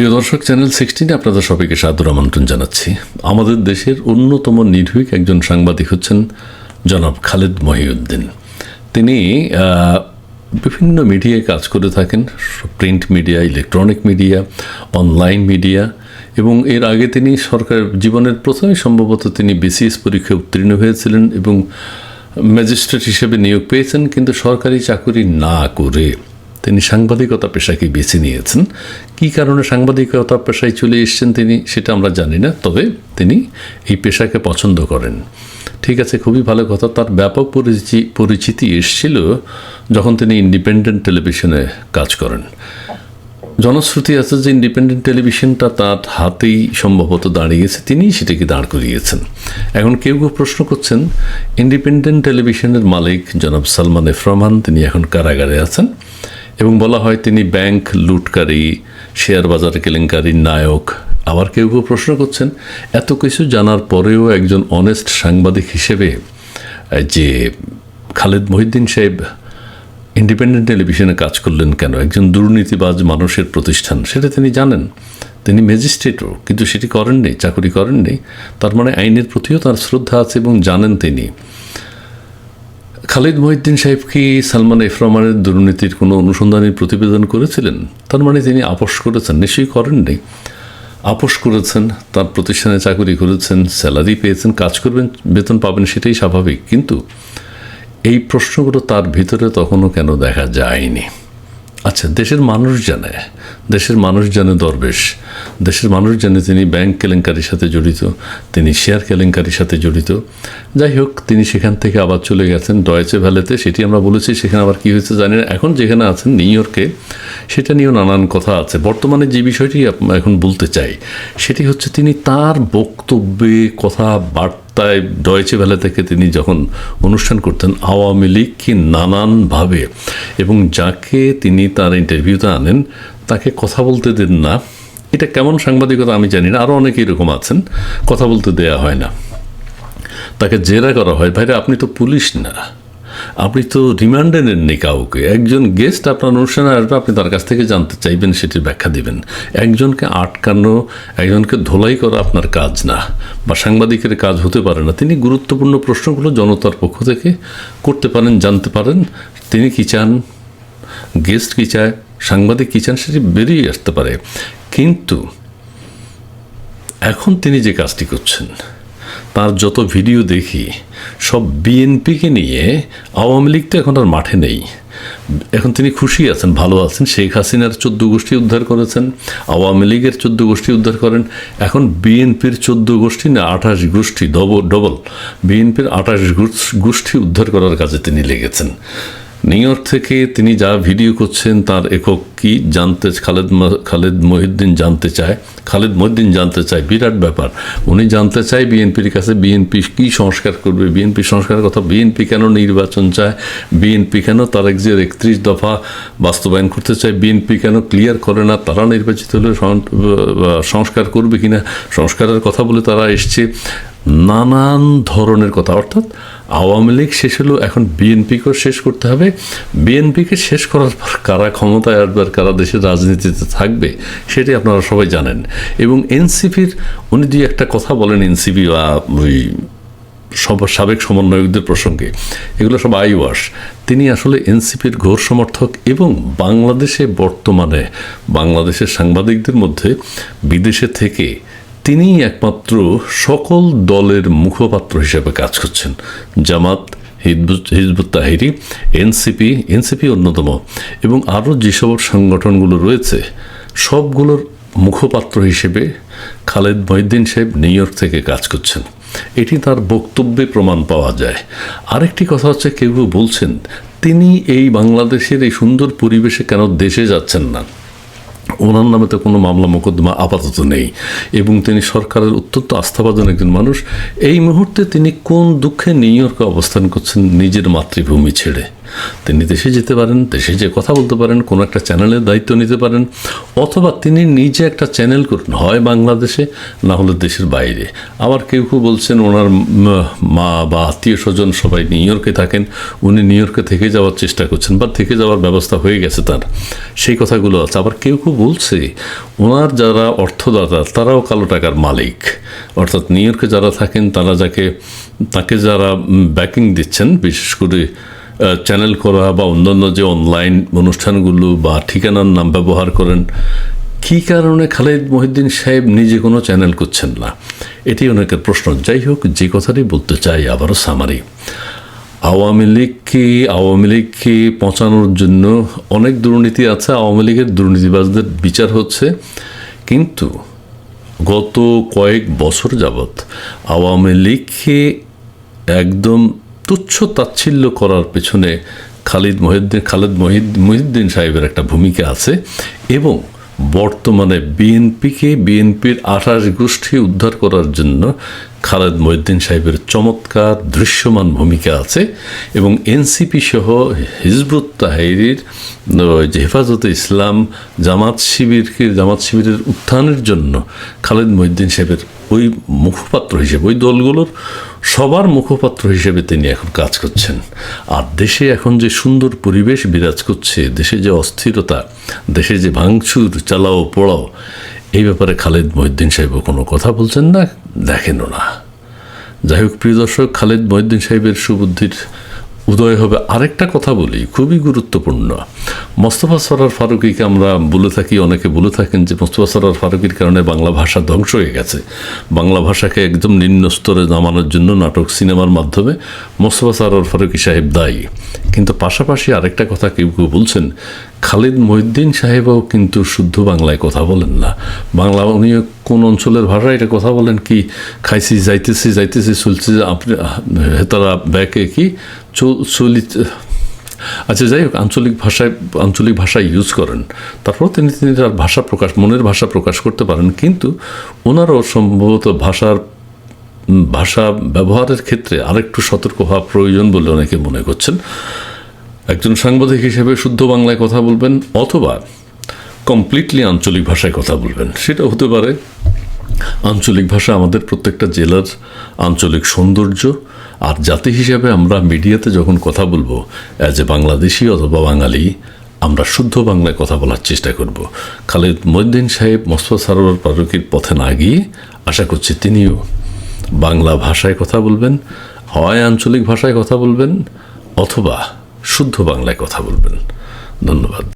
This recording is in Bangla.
প্রিয় দর্শক চ্যানেল সিক্সটিনে আপনাদের সবাইকে সাদর আমন্ত্রণ জানাচ্ছি। আমাদের দেশের অন্যতম নির্ভীক একজন সাংবাদিক হচ্ছেন জনাব খালেদ মহিউদ্দিন। তিনি বিভিন্ন মিডিয়ায় কাজ করে থাকেন, print media, electronic media, online media, এবং এর আগে তিনি সরকার জীবনের প্রথমে সম্ভবত তিনি বিসিএস পরীক্ষায় উত্তীর্ণ হয়েছিলেন এবং ম্যাজিস্ট্রেট হিসেবে নিয়োগ পেয়েছেন, কিন্তু সরকারি চাকরি না করে তিনি সাংবাদিকতা পেশাকে বেছে নিয়েছেন। কী কারণে সাংবাদিকতা পেশায় চলে এসেছেন তিনি সেটা আমরা জানি না, তবে তিনি এই পেশাকে পছন্দ করেন। ঠিক আছে, খুবই ভালো কথা। তার ব্যাপক পরিচিতি পরিচিতি এসেছিল যখন তিনি ইন্ডিপেন্ডেন্ট টেলিভিশনে কাজ করেন। জনশ্রুতি আছে যে ইন্ডিপেন্ডেন্ট টেলিভিশনটা তার হাতেই সম্ভবত দাঁড়িয়েছে, তিনিই সেটাকে দাঁড় করিয়েছেন। এখন কেউ কেউ প্রশ্ন করছেন, ইন্ডিপেন্ডেন্ট টেলিভিশনের মালিক জনাব সালমান এফ রহমান তিনি এখন কারাগারে আছেন। এবং বলা হয় তিনি ব্যাংক লুটকারী, শেয়ার বাজার কেলেঙ্কারির নায়ক। আবার কেউ কেউ প্রশ্ন করছেন, এত কিছু জানার পরেও একজন অনেস্ট সাংবাদিক হিসেবে যে খালেদ মহিউদ্দিন সাহেব ইন্ডিপেন্ডেন্ট টেলিভিশনে কাজ করলেন কেন? একজন দুর্নীতিবাজ মানুষের প্রতিষ্ঠান, সেটা তিনি জানেন। তিনি ম্যাজিস্ট্রেটও কিন্তু সেটি করেননি, চাকরি করেননি। তার মানে আইনের প্রতিও তার শ্রদ্ধা আছে এবং জানেন তিনি। খালিদ মহিউদ্দিন সাহেব কি সালমান এফ রহমানের দুর্নীতির কোনো অনুসন্ধানী প্রতিবেদন করেছিলেন? তার মানে তিনি আপোষ করেছেন, নিশ্চয়ই করেননি। আপোষ করেছেন, তার প্রতিষ্ঠানে চাকরি করেছেন, স্যালারি পেয়েছেন, কাজ করবেন, বেতন পাবেন সেটাই স্বাভাবিক। কিন্তু এই প্রশ্নগুলো তার ভিতরে তখনও কেন দেখা যায়নি? আচ্ছা দেশের মানুষ জানে, দেশের মানুষ জানে দরবেশ, দেশের মানুষ জানে তিনি ব্যাংক কেলেঙ্কারির সাথে জড়িত, তিনি শেয়ার কেলেঙ্কারির সাথে জড়িত। যাই হোক, তিনি সেখান থেকে আবার চলে গেছেন ডয়েচে ভ্যালেতে সেটি আমরা বলেছি, সেখানে আবার কী হয়েছে জানি না। এখন যেখানে আছেন নিউ ইয়র্কে সেটা নিয়েও নানান কথা আছে। বর্তমানে যে বিষয়টি এখন বলতে চাই, সেটি হচ্ছে তিনি তার বক্তব্যে কথা বার্তায় ডয়েচে ভ্যালে থেকে তিনি যখন অনুষ্ঠান করতেন, আওয়ামী লীগকে নানানভাবে এবং যাকে তিনি তার ইন্টারভিউতে আনেন, তাকে কথা বলতে দেন না। এটা কেমন সাংবাদিকতা আমি জানি না আরও অনেকে এরকম আছেন, কথা বলতে দেয়া হয় না। তাকে জেরা করা হয়, ভাইরা, আপনি তো পুলিশ না। আপনি তো রিমান্ডে নেননি কাউকে। একজন গেস্ট আপনার অনুষ্ঠানে আসবে, আপনি তার কাছ থেকে জানতে চাইবেন, সেটির ব্যাখ্যা দিবেন। একজনকে আটকানো, একজনকে ধোলাই করা আপনার কাজ না। বা সাংবাদিকের কাজ হতে পারে না। তিনি গুরুত্বপূর্ণ প্রশ্নগুলো জনতার পক্ষ থেকে করতে পারেন, জানতে পারেন। তিনি কি চান? গেস্ট কী চায়? সাংবাদিক কী চান? সেটি বেরিয়ে আসতে পারে। কিন্তু এখন তিনি যে কাজটি করছেন তার যত ভিডিও দেখি, সব বিএনপিকে নিয়ে আওয়ামী লীগ তো এখন আর মাঠে নেই। এখন তিনি খুশি আছেন, ভালো আছেন। শেখ হাসিনার চোদ্দ গোষ্ঠী উদ্ধার করেছেন, আওয়ামী লীগের চোদ্দ গোষ্ঠী উদ্ধার করেন। এখন বিএনপির চোদ্দ গোষ্ঠী না, আঠাশ গোষ্ঠী ডবল ডবল। বিএনপির আঠাশ গোষ্ঠী উদ্ধার করার কাজে তিনি লেগেছেন। নিউ ইয়র্ক থেকে তিনি যা ভিডিও করছেন তার একক কি জানতে খালেদ খালেদ মহিউদ্দিন জানতে চায়। খালেদ মহিউদ্দিন জানতে চায়, বিরাট ব্যাপার। উনি জানতে চায় বিএনপির কাছে বিএনপি কি সংস্কার করবে। বিএনপি সংস্কারের কথা বিএনপি কেন নির্বাচন চায়? বিএনপি কেন তারেক যে একত্রিশ দফা বাস্তবায়ন করতে চায়? বিএনপি কেন ক্লিয়ার করে না তারা নির্বাচিত হলে সংস্কার করবে কিনা? সংস্কারের কথা বলে তারা এসছে। নানান ধরনের কথা। অর্থাৎ আওয়ামী লীগ শেষ হলো, এখন বিএনপিকেও শেষ করতে হবে। বিএনপিকে শেষ করার পর কারা ক্ষমতায় আসবে আর কারা দেশের রাজনীতিতে থাকবে, সেটি আপনারা সবাই জানেন। এবং এনসিপির, উনি দুই একটা কথা বলেন এনসিপি বা ওই সব সাবেক সমন্বয়কদের প্রসঙ্গে। এগুলো সব আইওয়াস। তিনি আসলে এনসিপির ঘোর সমর্থক এবং বাংলাদেশে বর্তমানে, বাংলাদেশের সাংবাদিকদের মধ্যে বিদেশে থেকে তিনিই একমাত্র সকল দলের মুখপাত্র হিসেবে কাজ করছেন। Jamaat, Hizbut Tahrir, NCP NCP অন্যতম এবং আরও যেসব সংগঠনগুলো রয়েছে, সবগুলোর মুখপাত্র হিসেবে খালেদ মহিদ্দিন সাহেব নিউ ইয়র্ক থেকে কাজ করছেন। এটি তার বক্তব্যে প্রমাণ পাওয়া যায়। আরেকটি কথা হচ্ছে কেউ বলছেন, তিনি এই বাংলাদেশের এই সুন্দর পরিবেশে কেন দেশে যাচ্ছেন না? ওনার নামে তো কোনো মামলা, মোকদ্দমা আপাতত নেই। এবং তিনি সরকারের অত্যন্ত আস্থাভাজন একজন মানুষ। এই মুহূর্তে তিনি কোন দুঃখে নিউ ইয়র্কে অবস্থান করছেন নিজের মাতৃভূমি ছেড়ে? তিনি দেশে যেতে পারেন, দেশে যে কথা বলতে পারেন, কোনো একটা চ্যানেলের দায়িত্ব নিতে পারেন, অথবা তিনি নিজে একটা চ্যানেল করুন, হয় বাংলাদেশে, না হলে দেশের বাইরে। আবার কেউ কেউ বলছেন ওনার মা বা আত্মীয় স্বজন সবাই নিউ ইয়র্কে থাকেন, উনি নিউ ইয়র্কে থেকে যাওয়ার চেষ্টা করছেন, বা থেকে যাওয়ার ব্যবস্থা হয়ে গেছে তার। সেই কথাগুলো আছে। আবার কেউ কেউ বলছে, ওনার যারা অর্থদাতা, তারাও কালো টাকার মালিক। অর্থাৎ নিউ ইয়র্কে যারা থাকেন, তারা যাকে, তাকে যারা ব্যাকিং দিচ্ছেন, বিশেষ করে চ্যানেল করা বা অন্যান্য যে অনলাইন অনুষ্ঠানগুলো বা ঠিকানার নাম ব্যবহার করেন, কী কারণে খালেদ মহিউদ্দিন সাহেব নিজে কোনো চ্যানেল করছেন না? এটি অনেকের প্রশ্ন। যাই হোক, যে কথাটি বলতে চাই আবারও সামারি আওয়ামী লীগকে আওয়ামী লীগকে পচানোর জন্য অনেক দুর্নীতি আছে? আওয়ামী লীগের দুর্নীতিবাজদের বিচার হচ্ছে। কিন্তু গত কয়েক বছর যাবৎ আওয়ামী লীগকে একদম তুচ্ছ তাচ্ছিল্য করার পেছনে খালিদ মহিউদ্দিন, খালেদ মহিদ মহিউদ্দিন সাহেবের একটা ভূমিকা আছে এবং বর্তমানে বিএনপিকে বিএনপির আঠাশ গোষ্ঠী উদ্ধার করার জন্য খালেদ মহিউদ্দিন সাহেবের চমৎকার দৃশ্যমান ভূমিকা আছে এবং এনসিপি সহ হিজবুত তাহিরির যে হেফাজতে ইসলাম জামাত শিবিরকে, জামাত শিবিরের উত্থানের জন্য খালেদ মহিউদ্দিন সাহেবের ওই মুখপাত্র হিসেবে, ওই দলগুলোর সবার মুখপাত্র হিসেবে তিনি এখন কাজ করছেন। আর দেশে এখন যে সুন্দর পরিবেশ বিরাজ করছে, দেশে যে অস্থিরতা, দেশে যে ভাঙচুর, চালাও, পোড়াও, এই ব্যাপারে খালেদ মহিউদ্দিন সাহেবও কোনো কথা বলছেন না? দেখেনও না। যাই হোক, প্রিয় দর্শক, খালেদ মহিউদ্দিন সাহেবের সুবুদ্ধির উদয় হবে আরেকটা কথা বলি, খুবই গুরুত্বপূর্ণ। মোস্তফা সরার ফারুকিকে আমরা বলে থাকি, অনেকে বলে থাকেন যে মোস্তফা সরার ফারুকির কারণে বাংলা ভাষা ধ্বংস হয়ে গেছে। বাংলা ভাষাকে একদম নিম্ন স্তরে নামানোর জন্য নাটক, সিনেমার মাধ্যমে মোস্তফা সরার ফারুকি সাহেব দায়ী। কিন্তু পাশাপাশি আরেকটা কথা কেউ কেউ বলছেন, খালিদ মহিউদ্দিন সাহেবও কিন্তু শুদ্ধ বাংলায় কথা বলেন না। বাংলা উনি কোন অঞ্চলের ভাষায় এটা কথা বলেন কি? খাইছি, যাইতেছি যাইতেছি চলছে আপনি তারা ব্যাকে কি? চলিত আচ্ছা যাই হোক, আঞ্চলিক ভাষায়, আঞ্চলিক ভাষা ইউজ করেন। তারপর তিনি তিনি তার ভাষা প্রকাশ, মনের ভাষা প্রকাশ করতে পারেন। কিন্তু ওনারও সম্ভবত ভাষার ভাষা ব্যবহারের ক্ষেত্রে আরেকটু সতর্ক হওয়া প্রয়োজন বলে অনেকে মনে করছেন। একজন সাংবাদিক হিসেবে শুদ্ধ বাংলায় কথা বলবেন অথবা কমপ্লিটলি আঞ্চলিক ভাষায় কথা বলবেন। সেটা হতে পারে, আঞ্চলিক ভাষা আমাদের প্রত্যেকটা জেলার আঞ্চলিক সৌন্দর্য আর জাতি হিসেবে আমরা মিডিয়াতে যখন কথা বলব অ্যাজ এ বাংলাদেশি অথবা বাঙালি, আমরা শুদ্ধ বাংলায় কথা বলার চেষ্টা করব। খালেদ মহিউদ্দিন সাহেব মোস্তফা সারোয়ার ফারুকির পথে না গিয়ে আশা করছি তিনিও বাংলা ভাষায় কথা বলবেন হয় আঞ্চলিক ভাষায় কথা বলবেন, অথবা শুদ্ধ বাংলায় কথা বলবেন। ধন্যবাদ।